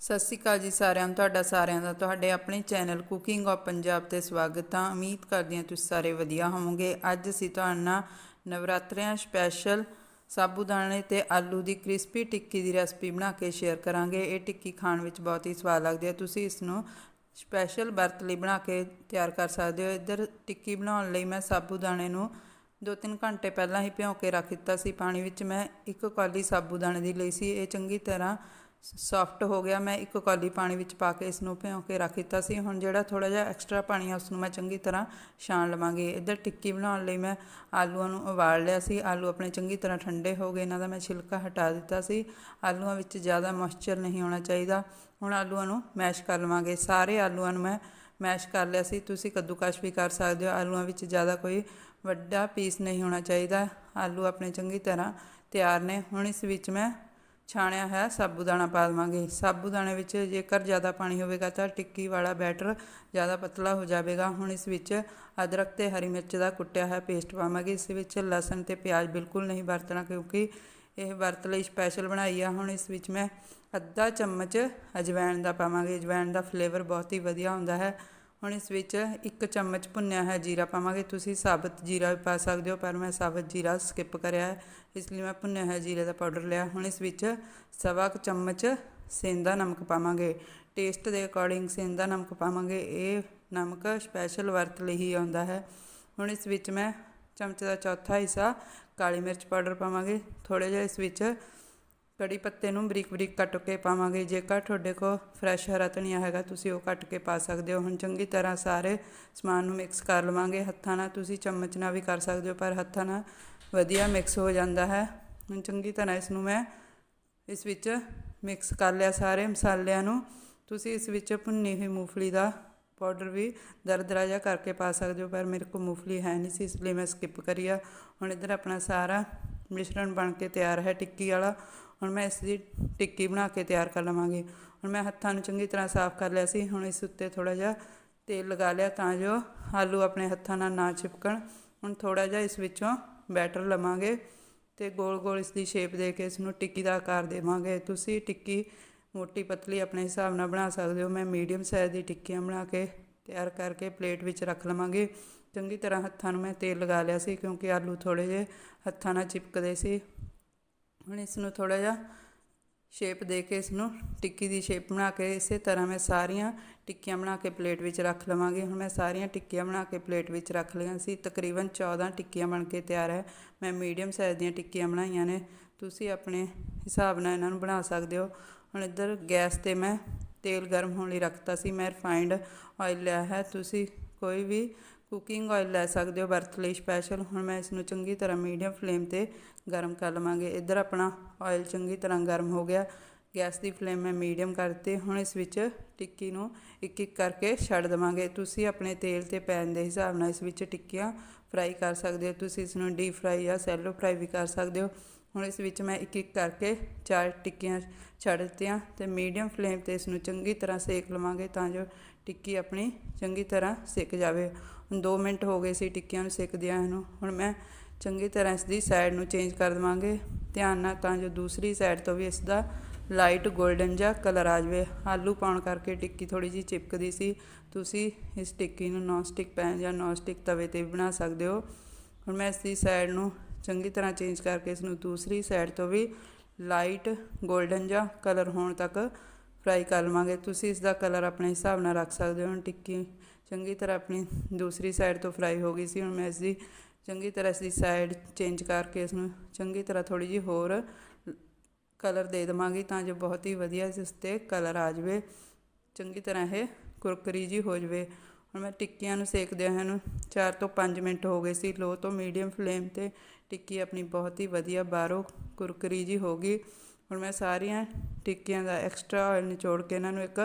ਸਤਿ ਸ਼੍ਰੀ ਅਕਾਲ ਜੀ ਸਾਰਿਆਂ ਨੂੰ, ਤੁਹਾਡਾ ਸਾਰਿਆਂ ਦਾ, ਤੁਹਾਡੇ ਆਪਣੇ ਚੈਨਲ ਕੁਕਿੰਗ ਆਫ ਪੰਜਾਬ ਤੇ ਸਵਾਗਤ ਹੈ। ਉਮੀਦ ਕਰਦੀ ਹਾਂ ਤੁਸੀਂ ਸਾਰੇ ਵਧੀਆ ਹੋਵੋਗੇ। ਅੱਜ ਅਸੀਂ ਤੁਹਾਡੇ ਨਾਲ ਨਵਰਾਤਰਿਆਂ ਸਪੈਸ਼ਲ ਸਾਬੂਦਾਣੇ ਤੇ ਆਲੂ ਦੀ ਕ੍ਰਿਸਪੀ ਟਿੱਕੀ ਦੀ ਰੈਸਪੀ ਬਣਾ ਕੇ ਸ਼ੇਅਰ ਕਰਾਂਗੇ। ਇਹ ਟਿੱਕੀ ਖਾਣ ਵਿੱਚ ਬਹੁਤ ਹੀ ਸਵਾਦ ਲੱਗਦੀ ਹੈ। ਤੁਸੀਂ ਇਸ ਨੂੰ ਸਪੈਸ਼ਲ ਵਰਤ ਲਈ ਬਣਾ ਕੇ ਤਿਆਰ ਕਰ ਸਕਦੇ ਹੋ। ਇੱਧਰ ਟਿੱਕੀ ਬਣਾਉਣ ਲਈ ਮੈਂ ਸਾਬੂਦਾਣੇ ਨੂੰ 2-3 ਘੰਟੇ ਪਹਿਲਾਂ ਹੀ ਭਿਉਂ ਕੇ ਰੱਖ ਦਿੱਤਾ ਸੀ। ਪਾਣੀ ਵਿੱਚ ਮੈਂ ਇੱਕ ਕੌਲੀ ਸਾਬੂਦਾਣੇ ਦੀ ਲਈ ਸੀ। ਇਹ ਚੰਗੀ ਤਰ੍ਹਾਂ ਸੌਫਟ ਹੋ ਗਿਆ, ਮੈਂ ਇੱਕ ਕੌਲੀ ਪਾਣੀ ਵਿੱਚ ਪਾ ਕੇ ਇਸ ਨੂੰ ਭਿਉਂ ਕੇ ਰੱਖ ਦਿੱਤਾ ਸੀ। ਹੁਣ ਜਿਹੜਾ ਥੋੜਾ ਜਿਹਾ ਐਕਸਟਰਾ ਪਾਣੀ ਆ ਉਸ ਨੂੰ ਮੈਂ ਚੰਗੀ ਤਰ੍ਹਾਂ ਛਾਣ ਲਵਾਂਗੀ। ਇੱਧਰ ਟਿੱਕੀ ਬਣਾਉਣ ਲਈ ਮੈਂ ਆਲੂਆਂ ਨੂੰ ਉਬਾਲ ਲਿਆ ਸੀ। ਆਲੂ ਆਪਣੇ ਚੰਗੀ ਤਰ੍ਹਾਂ ਠੰਡੇ ਹੋ ਗਏ, ਇਹਨਾਂ ਦਾ ਮੈਂ ਛਿਲਕਾ ਹਟਾ ਦਿੱਤਾ ਸੀ। ਆਲੂਆਂ ਵਿੱਚ ਜ਼ਿਆਦਾ ਮੋਇਸਚਰ ਨਹੀਂ ਹੋਣਾ ਚਾਹੀਦਾ। ਹੁਣ ਆਲੂਆਂ ਨੂੰ ਮੈਸ਼ ਕਰ ਲਵਾਂਗੇ। ਸਾਰੇ ਆਲੂਆਂ ਨੂੰ ਮੈਂ ਮੈਸ਼ ਕਰ ਲਿਆ ਸੀ। ਤੁਸੀਂ ਕੱਦੂਕਸ਼ ਵੀ ਕਰ ਸਕਦੇ ਹੋ। ਆਲੂਆਂ ਵਿੱਚ ਜ਼ਿਆਦਾ ਕੋਈ ਵੱਡਾ ਪੀਸ ਨਹੀਂ ਹੋਣਾ ਚਾਹੀਦਾ। ਆਲੂ ਆਪਣੇ ਚੰਗੀ ਤਰ੍ਹਾਂ ਤਿਆਰ ਨੇ। ਹੁਣ ਇਸ ਵਿੱਚ ਮੈਂ ਛਾਣਿਆ ਹੈ ਸਾਬੂਦਾਣਾ ਪਾ ਦੇਵਾਂਗੇ। ਸਾਬੂਦਾਣੇ ਵਿੱਚ ਜੇਕਰ ਜ਼ਿਆਦਾ ਪਾਣੀ ਹੋਵੇਗਾ ਤਾਂ ਟਿੱਕੀ ਵਾਲਾ ਬੈਟਰ ਜ਼ਿਆਦਾ ਪਤਲਾ ਹੋ ਜਾਵੇਗਾ। ਹੁਣ ਇਸ ਵਿੱਚ ਅਦਰਕ ਤੇ ਹਰੀ ਮਿਰਚ ਦਾ ਕੁੱਟਿਆ ਹੈ ਪੇਸਟ ਪਾਵਾਂਗੇ। ਇਸ ਵਿੱਚ ਲਸਣ ਤੇ ਪਿਆਜ਼ ਬਿਲਕੁਲ ਨਹੀਂ ਵਰਤਣਾ ਕਿਉਂਕਿ ਇਹ ਵਰਤ ਲਈ ਸਪੈਸ਼ਲ ਬਣਾਈ ਆ। ਹੁਣ ਇਸ ਵਿੱਚ ਮੈਂ ਅੱਧਾ ਚਮਚ ਅਜਵਾਇਣ ਦਾ ਪਾਵਾਂਗੇ। ਅਜਵਾਇਣ ਦਾ ਫਲੇਵਰ ਬਹੁਤ ਹੀ ਵਧੀਆ ਹੁੰਦਾ ਹੈ। ਹੁਣ ਇਸ ਵਿੱਚ ਇੱਕ ਚਮਚ ਭੁੰਨਿਆ ਹੋਇਆ ਜੀਰਾ ਪਾਵਾਂਗੇ। ਤੁਸੀਂ ਸਾਬਤ ਜੀਰਾ ਵੀ ਪਾ ਸਕਦੇ ਹੋ, ਪਰ ਮੈਂ ਸਾਬਤ ਜੀਰਾ ਸਕਿਪ ਕਰਿਆ ਹੈ, ਇਸ ਲਈ ਮੈਂ ਭੁੰਨਿਆ ਹੋਇਆ ਜੀਰੇ ਦਾ ਪਾਊਡਰ ਲਿਆ। ਹੁਣ ਇਸ ਵਿੱਚ ਸਵਾ ਕੁ ਚਮਚ ਸੇਂਦਾ ਨਮਕ ਪਾਵਾਂਗੇ। ਟੇਸਟ ਦੇ ਅਕੋਰਡਿੰਗ ਸੇਂਦਾ ਨਮਕ ਪਾਵਾਂਗੇ। ਇਹ ਨਮਕ ਸਪੈਸ਼ਲ ਵਰਤ ਲਈ ਹੀ ਆਉਂਦਾ ਹੈ। ਹੁਣ ਇਸ ਵਿੱਚ ਮੈਂ ਚਮਚ ਦਾ ਚੌਥਾ ਹਿੱਸਾ ਕਾਲੀ ਮਿਰਚ ਪਾਊਡਰ ਪਾਵਾਂਗੇ। ਥੋੜੇ ਜਿਹਾ ਇਸ ਵਿੱਚ ਕੜੀ ਪੱਤੇ ਨੂੰ ਬਰੀਕ ਬਰੀਕ ਕੱਟ ਕੇ ਪਾਵਾਂਗੇ। ਜੇਕਰ ਤੁਹਾਡੇ ਕੋਲ ਫਰੈਸ਼ ਹਰਾ ਧਨੀਆ ਹੈਗਾ, ਤੁਸੀਂ ਉਹ ਕੱਟ ਕੇ ਪਾ ਸਕਦੇ ਹੋ। ਹੁਣ ਚੰਗੀ ਤਰ੍ਹਾਂ ਸਾਰੇ ਸਮਾਨ ਨੂੰ ਮਿਕਸ ਕਰ ਲਵਾਂਗੇ। ਹੱਥਾਂ ਨਾਲ ਤੁਸੀਂ ਚਮਚ ਨਾਲ ਵੀ ਕਰ ਸਕਦੇ ਹੋ, ਪਰ ਹੱਥਾਂ ਨਾਲ ਵਧੀਆ ਮਿਕਸ ਹੋ ਜਾਂਦਾ ਹੈ। ਹੁਣ ਚੰਗੀ ਤਰ੍ਹਾਂ ਇਸ ਨੂੰ ਮੈਂ ਇਸ ਵਿੱਚ ਮਿਕਸ ਕਰ ਲਿਆ ਸਾਰੇ ਮਸਾਲਿਆਂ ਨੂੰ। ਤੁਸੀਂ ਇਸ ਵਿੱਚ ਭੁੰਨੀ ਹੋਈ ਮੂੰਗਫਲੀ ਦਾ ਪਾਊਡਰ ਵੀ ਦਰਦਰਾ ਜਿਹਾ ਕਰਕੇ ਪਾ ਸਕਦੇ ਹੋ, ਪਰ ਮੇਰੇ ਕੋਲ ਮੂੰਗਫਲੀ ਹੈ ਨਹੀਂ ਸੀ, ਇਸ ਲਈ ਮੈਂ ਸਕਿਪ ਕਰੀ ਆ। ਹੁਣ ਇੱਧਰ ਆਪਣਾ ਸਾਰਾ ਮਿਸ਼ਰਣ ਬਣ ਕੇ ਤਿਆਰ ਹੈ ਟਿੱਕੀ ਵਾਲਾ। ਹੁਣ ਮੈਂ ਇਸ ਦੀ ਟਿੱਕੀ ਬਣਾ ਕੇ ਤਿਆਰ ਕਰ ਲਵਾਂਗੀ। ਹੁਣ ਮੈਂ ਹੱਥਾਂ ਨੂੰ ਚੰਗੀ ਤਰ੍ਹਾਂ ਸਾਫ਼ ਕਰ ਲਿਆ ਸੀ। ਹੁਣ ਇਸ ਉੱਤੇ ਥੋੜਾ ਜਿਹਾ ਤੇਲ ਲਗਾ ਲਿਆ ਤਾਂ ਜੋ ਆਲੂ ਆਪਣੇ ਹੱਥਾਂ ਨਾਲ ਨਾ ਚਿਪਕਣ। ਹੁਣ ਥੋੜਾ ਜਿਹਾ ਇਸ ਵਿੱਚੋਂ ਬੈਟਰ ਲਵਾਂਗੇ ਤੇ ਗੋਲ ਗੋਲ ਇਸ ਦੀ ਸ਼ੇਪ ਦੇ ਕੇ ਇਸ ਨੂੰ ਟਿੱਕੀ ਦਾ ਆਕਾਰ ਦੇਵਾਂਗੇ। ਤੁਸੀਂ ਟਿੱਕੀ ਮੋਟੀ ਪਤਲੀ ਆਪਣੇ ਹਿਸਾਬ ਨਾਲ ਬਣਾ ਸਕਦੇ ਹੋ। ਮੈਂ ਮੀਡੀਅਮ ਸਾਈਜ਼ ਦੀ ਟਿੱਕੀਆਂ ਬਣਾ ਕੇ ਤਿਆਰ ਕਰਕੇ ਪਲੇਟ ਵਿੱਚ ਰੱਖ ਲਵਾਂਗੀ। ਚੰਗੀ ਤਰ੍ਹਾਂ ਹੱਥਾਂ ਨੂੰ ਮੈਂ ਤੇਲ ਲਗਾ ਲਿਆ ਸੀ ਕਿਉਂਕਿ ਆਲੂ ਥੋੜੇ ਜਿਹੇ ਹੱਥਾਂ ਨਾਲ ਚਿਪਕਦੇ ਸੀ। ਹੁਣ ਇਸ ਨੂੰ ਥੋੜਾ ਜਿਹਾ ਸ਼ੇਪ ਦੇ ਕੇ ਇਸ ਨੂੰ ਟਿੱਕੀ ਦੀ ਸ਼ੇਪ ਬਣਾ ਕੇ ਇਸੇ ਤਰ੍ਹਾਂ ਮੈਂ ਸਾਰੀਆਂ ਟਿੱਕੀਆਂ ਬਣਾ ਕੇ ਪਲੇਟ ਵਿੱਚ ਰੱਖ ਲਵਾਂਗੀ। ਹੁਣ ਮੈਂ ਸਾਰੀਆਂ ਟਿੱਕੀਆਂ ਬਣਾ ਕੇ ਪਲੇਟ ਵਿੱਚ ਰੱਖ ਲਈਆਂ ਸੀ। ਤਕਰੀਬਨ 14 ਟਿੱਕੀਆਂ ਬਣ ਕੇ ਤਿਆਰ ਹੈ। ਮੈਂ ਮੀਡੀਅਮ ਸਾਈਜ਼ ਦੀਆਂ ਟਿੱਕੀਆਂ ਬਣਾਈਆਂ ਨੇ। ਤੁਸੀਂ ਆਪਣੇ ਹਿਸਾਬ ਨਾਲ ਇਹਨਾਂ ਨੂੰ ਬਣਾ ਸਕਦੇ ਹੋ। ਹੁਣ ਇੱਧਰ ਗੈਸ ਤੇ ਮੈਂ ਤੇਲ ਗਰਮ ਹੋਣ ਲਈ ਰੱਖਤਾ ਸੀ। ਮੈਂ ਰਿਫਾਈਂਡ ਆਇਲ ਲਿਆ ਹੈ। ਤੁਸੀਂ ਕੋਈ ਵੀ ਕੁਕਿੰਗ ਆਇਲ ਲੈ ਸਕਦੇ ਹੋ ਬਰਥ ਲਈ ਸਪੈਸ਼ਲ ਹੁਣ ਮੈਂ ਇਸ ਨੂੰ ਚੰਗੀ ਤਰ੍ਹਾਂ ਮੀਡੀਅਮ ਫਲੇਮ ਤੇ ਗਰਮ ਕਰ ਲਵਾਂਗੇ। ਇੱਧਰ ਆਪਣਾ ਆਇਲ ਚੰਗੀ ਤਰ੍ਹਾਂ ਗਰਮ ਹੋ ਗਿਆ। ਗੈਸ ਦੀ ਫਲੇਮ ਮੈਂ ਮੀਡੀਅਮ ਕਰਤੇ। ਹੁਣ ਇਸ ਵਿੱਚ ਟਿੱਕੀ ਨੂੰ ਇੱਕ ਇੱਕ ਕਰਕੇ ਛੱਡ ਦਵਾਂਗੇ। ਤੁਸੀਂ ਆਪਣੇ ਤੇਲ ਤੇ ਪੈਨ ਦੇ ਹਿਸਾਬ ਨਾਲ ਇਸ ਵਿੱਚ ਟਿੱਕੀਆਂ ਫਰਾਈ ਕਰ ਸਕਦੇ ਹੋ। ਤੁਸੀਂ ਇਸ ਨੂੰ ਡੀਪ ਫਰਾਈ ਜਾਂ ਸੈਲੋ ਫਰਾਈ ਵੀ ਕਰ ਸਕਦੇ ਹੋ। ਹੁਣ ਇਸ ਵਿੱਚ ਮੈਂ ਇੱਕ ਇੱਕ ਕਰਕੇ ਚਾਰ ਟਿੱਕੀਆਂ ਛੱਡ ਦਿੱਤੀਆਂ ਤੇ ਮੀਡੀਅਮ ਫਲੇਮ ਤੇ ਇਸ ਨੂੰ ਚੰਗੀ ਤਰ੍ਹਾਂ ਸੇਕ ਲਵਾਂਗੇ ਤਾਂ ਜੋ ਟਿੱਕੀ ਆਪਣੀ ਚੰਗੀ ਤਰ੍ਹਾਂ ਸਿੱਕ ਜਾਵੇ। ਹੁਣ 2 ਮਿੰਟ ਹੋ ਗਏ ਸੀ ਟਿੱਕੀਆਂ ਨੂੰ ਸਿੱਕਦਿਆਂ ਨੂੰ। ਹੁਣ ਮੈਂ ਚੰਗੀ ਤਰ੍ਹਾਂ ਇਸ ਦੀ ਸਾਈਡ ਨੂੰ ਚੇਂਜ ਕਰ ਦਵਾਂਗੇ। ਧਿਆਨ ਨਾਲ ਤਾਂ ਜੋ ਦੂਸਰੀ ਸਾਈਡ ਤੋਂ ਵੀ ਇਸ ਦਾ ਲਾਈਟ 골ਡਨ ਜਿਹਾ ਕਲਰ ਆ ਜਾਵੇ। ਆਲੂ ਪਾਉਣ ਕਰਕੇ ਟਿੱਕੀ ਥੋੜੀ ਜਿਹੀ ਚਿਪਕਦੀ ਸੀ। ਤੁਸੀਂ ਇਸ ਟਿੱਕੀ ਨੂੰ ਨੌਨ ਸਟਿਕ ਪੈਨ ਜਾਂ ਨੌਨ ਸਟਿਕ ਤਵੇ ਤੇ ਵੀ ਬਣਾ ਸਕਦੇ ਹੋ। ਹੁਣ ਮੈਂ ਇਸ ਦੀ ਸਾਈਡ ਨੂੰ ਚੰਗੀ ਤਰ੍ਹਾਂ ਚੇਂਜ ਕਰਕੇ ਇਸ ਨੂੰ ਦੂਸਰੀ ਸਾਈਡ ਤੋਂ ਵੀ ਲਾਈਟ 골ਡਨ ਜਾਂ ਕਲਰ ਹੋਣ ਤੱਕ ਫਰਾਈ ਕਰ ਲਵਾਂਗੇ। ਤੁਸੀਂ ਇਸ ਦਾ ਕਲਰ ਆਪਣੇ ਹਿਸਾਬ ਨਾਲ ਰੱਖ ਸਕਦੇ ਹੋ। ਟਿੱਕੀ ਚੰਗੀ ਤਰ੍ਹਾਂ ਆਪਣੀ ਦੂਸਰੀ ਸਾਈਡ ਤੋਂ ਫਰਾਈ ਹੋ ਗਈ ਸੀ। ਹੁਣ ਮੈਂ ਇਸ ਦੀ ਚੰਗੀ ਤਰ੍ਹਾਂ ਇਸ ਦੀ ਸਾਈਡ ਚੇਂਜ ਕਰਕੇ ਇਸ ਨੂੰ ਚੰਗੀ ਤਰ੍ਹਾਂ ਥੋੜੀ ਜਿਹੀ ਹੋਰ ਕਲਰ ਦੇ ਦਵਾਂਗੀ ਤਾਂ ਜੋ ਬਹੁਤ ਹੀ ਵਧੀਆ ਇਸ ਤੇ ਕਲਰ ਆ ਜਾਵੇ। ਚੰਗੀ ਤਰ੍ਹਾਂ ਇਹ ਕੁਰਕਰੀ ਜੀ ਹੋ ਜਾਵੇ। ਹੁਣ ਮੈਂ ਟਿੱਕੀਆਂ ਨੂੰ ਸੇਕਦਿਆਂ ਹਨ 4 ਤੋਂ 5 ਮਿੰਟ ਹੋ ਗਏ ਸੀ, ਲੋ ਤੋਂ ਮੀਡੀਅਮ ਫਲੇਮ ਤੇ ਟਿੱਕੀ ਆਪਣੀ ਬਹੁਤ ਹੀ ਵਧੀਆ ਬਾਹਰੋਂ ਕੁਰਕਰੀ ਜੀ ਹੋ ਗਈ। ਹੁਣ ਮੈਂ ਸਾਰੀਆਂ ਟਿੱਕੀਆਂ ਦਾ ਐਕਸਟਰਾ ਆਇਲ ਨਿਚੋੜ ਕੇ ਇਹਨਾਂ ਨੂੰ ਇੱਕ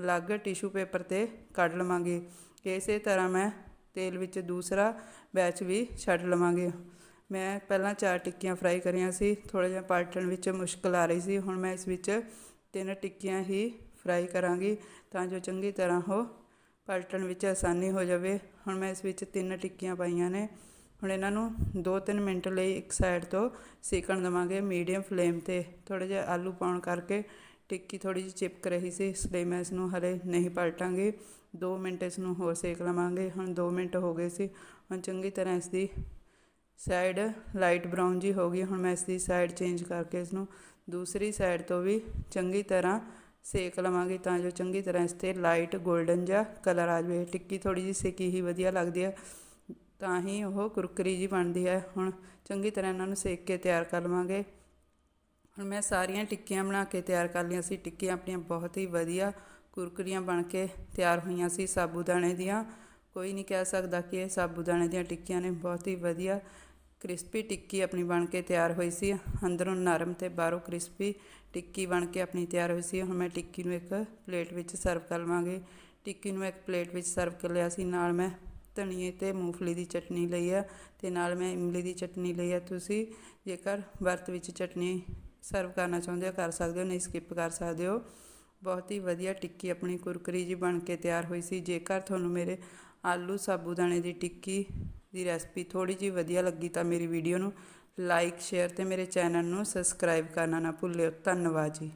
ਅਲੱਗ ਟਿਸ਼ੂ ਪੇਪਰ ਤੇ ਕੱਢ ਲਵਾਂਗੀ। ਇਸੇ ਤਰ੍ਹਾਂ ਮੈਂ ਤੇਲ ਵਿੱਚ ਦੂਸਰਾ ਬੈਚ ਵੀ ਛੱਡ ਲਵਾਂਗੇ। ਮੈਂ ਪਹਿਲਾਂ ਚਾਰ ਟਿੱਕੀਆਂ ਫਰਾਈ ਕਰੀਆਂ ਸੀ ਥੋੜਾ ਜਿਹਾ ਪਲਟਣ ਵਿੱਚ ਮੁਸ਼ਕਲ ਆ ਰਹੀ ਸੀ, ਹੁਣ ਮੈਂ ਇਸ ਵਿੱਚ ਤਿੰਨ ਟਿੱਕੀਆਂ ਹੀ ਫਰਾਈ ਕਰਾਂਗੀ ਤਾਂ ਜੋ ਚੰਗੀ ਤਰ੍ਹਾਂ ਉਹ ਪਲਟਣ ਵਿੱਚ ਆਸਾਨੀ ਹੋ ਜਾਵੇ। ਹੁਣ ਮੈਂ ਇਸ ਵਿੱਚ ਤਿੰਨ ਟਿੱਕੀਆਂ ਪਾਈਆਂ ਨੇ। ਹੁਣ ਇਹਨਾਂ ਨੂੰ 2-3 ਮਿੰਟ ਲਈ ਇੱਕ ਸਾਈਡ ਤੋਂ ਸੇਕਣ ਦਵਾਂਗੇ ਮੀਡੀਅਮ ਫਲੇਮ ਤੇ। ਥੋੜਾ ਜਿਹਾ ਆਲੂ ਪਾਉਣ ਕਰਕੇ ਟਿੱਕੀ ਥੋੜੀ ਜਿਹੀ ਚਿਪਕ ਰਹੀ ਸੀ, ਇਸ ਲਈ ਮੈਂ ਇਸ ਨੂੰ ਹਲੇ ਨਹੀਂ ਪਲਟਾਂਗੀ। 2 ਮਿੰਟ ਇਸ ਨੂੰ ਹੋਰ ਸੇਕ ਲਵਾਂਗੇ। ਹੁਣ 2 ਮਿੰਟ ਹੋ ਗਏ ਸੀ। ਹੁਣ ਚੰਗੀ ਤਰ੍ਹਾਂ ਇਸ ਦੀ ਸਾਈਡ ਲਾਈਟ ਬਰਾਊਨ ਜੀ ਹੋ ਗਈ। ਹੁਣ ਮੈਂ ਇਸ ਦੀ ਸਾਈਡ ਚੇਂਜ ਕਰਕੇ ਇਸ ਨੂੰ ਦੂਸਰੀ ਸਾਈਡ ਤੋਂ ਵੀ ਚੰਗੀ ਤਰ੍ਹਾਂ ਸੇਕ ਲਵਾਂਗੇ ਤਾਂ ਜੋ ਚੰਗੀ ਤਰ੍ਹਾਂ ਇਸ 'ਤੇ ਲਾਈਟ 골ਡਨ ਜਿਹਾ ਕਲਰ ਆ ਜਾਵੇ। ਟਿੱਕੀ ਥੋੜੀ ਜਿਹੀ ਸੇਕੀ ਹੀ ਵਧੀਆ ਲੱਗਦੀ ਹੈ ਤਾਂ ਹੀ ਉਹ ਕੁਰਕਰੀ ਜੀ ਬਣਦੀ ਹੈ ਹੁਣ ਚੰਗੀ ਤਰ੍ਹਾਂ ਇਹਨਾਂ ਨੂੰ ਸੇਕ ਕੇ ਤਿਆਰ ਕਰ ਲਵਾਂਗੇ। ਹੁਣ ਮੈਂ ਸਾਰੀਆਂ ਟਿੱਕੀਆਂ ਬਣਾ ਕੇ ਤਿਆਰ ਕਰ ਲਈਆਂ ਸੀ। ਟਿੱਕੀਆਂ ਆਪਣੀਆਂ ਬਹੁਤ ਹੀ ਵਧੀਆ ਕੁਰਕਰੀਆਂ ਬਣ ਕੇ ਤਿਆਰ ਹੋਈਆਂ ਸੀ ਸਾਬੂ ਦਾਣੇ ਦੀਆਂ। ਕੋਈ ਨਹੀਂ ਕਹਿ ਸਕਦਾ ਕਿ ਇਹ ਸਾਬੂ ਦਾਣੇ ਦੀਆਂ ਟਿੱਕੀਆਂ ਨੇ। ਬਹੁਤ ਹੀ ਵਧੀਆ ਕ੍ਰਿਸਪੀ ਟਿੱਕੀ ਆਪਣੀ ਬਣ ਕੇ ਤਿਆਰ ਹੋਈ ਸੀ। ਅੰਦਰੋਂ ਨਰਮ ਤੇ ਬਾਹਰੋਂ ਕ੍ਰਿਸਪੀ ਟਿੱਕੀ ਬਣ ਕੇ ਆਪਣੀ ਤਿਆਰ ਹੋਈ ਸੀ। ਹੁਣ ਮੈਂ ਟਿੱਕੀ ਨੂੰ ਇੱਕ ਪਲੇਟ ਵਿੱਚ ਸਰਵ ਕਰ ਲਵਾਂਗੀ। ਟਿੱਕੀ ਨੂੰ ਇੱਕ ਪਲੇਟ ਵਿੱਚ ਸਰਵ ਕਰ ਲਿਆ ਸੀ। ਨਾਲ ਮੈਂ ਧਨੀਏ ਤੇ ਮੂੰਗਫਲੀ ਦੀ ਚਟਨੀ ਲਈ ਆ ਤੇ ਨਾਲ ਮੈਂ ਇਮਲੀ ਦੀ ਚਟਨੀ ਲਈ ਆ। ਤੁਸੀਂ ਜੇਕਰ ਵਰਤ ਵਿੱਚ ਚਟਨੀ ਸਰਵ ਕਰਨਾ ਚਾਹੁੰਦੇ ਹੋ, ਕਰ ਸਕਦੇ ਹੋ, ਨਹੀਂ ਸਕਿਪ ਕਰ ਸਕਦੇ ਹੋ। ਬਹੁਤ ਹੀ ਵਧੀਆ ਟਿੱਕੀ ਆਪਣੀ ਕੁਰਕਰੀ ਜੀ ਬਣ ਕੇ ਤਿਆਰ ਹੋਈ ਸੀ। ਜੇਕਰ ਤੁਹਾਨੂੰ ਮੇਰੇ ਆਲੂ ਸਾਬੂਦਾਣੇ ਦੀ ਟਿੱਕੀ ਦੀ ਰੈਸਪੀ ਥੋੜੀ ਜਿਹੀ ਵਧੀਆ ਲੱਗੀ ਤਾਂ ਮੇਰੀ ਵੀਡੀਓ ਨੂੰ ਲਾਈਕ ਸ਼ੇਅਰ ਤੇ ਮੇਰੇ ਚੈਨਲ ਨੂੰ ਸਬਸਕ੍ਰਾਈਬ ਕਰਨਾ ਨਾ ਭੁੱਲਿਓ। ਧੰਨਵਾਦ ਜੀ।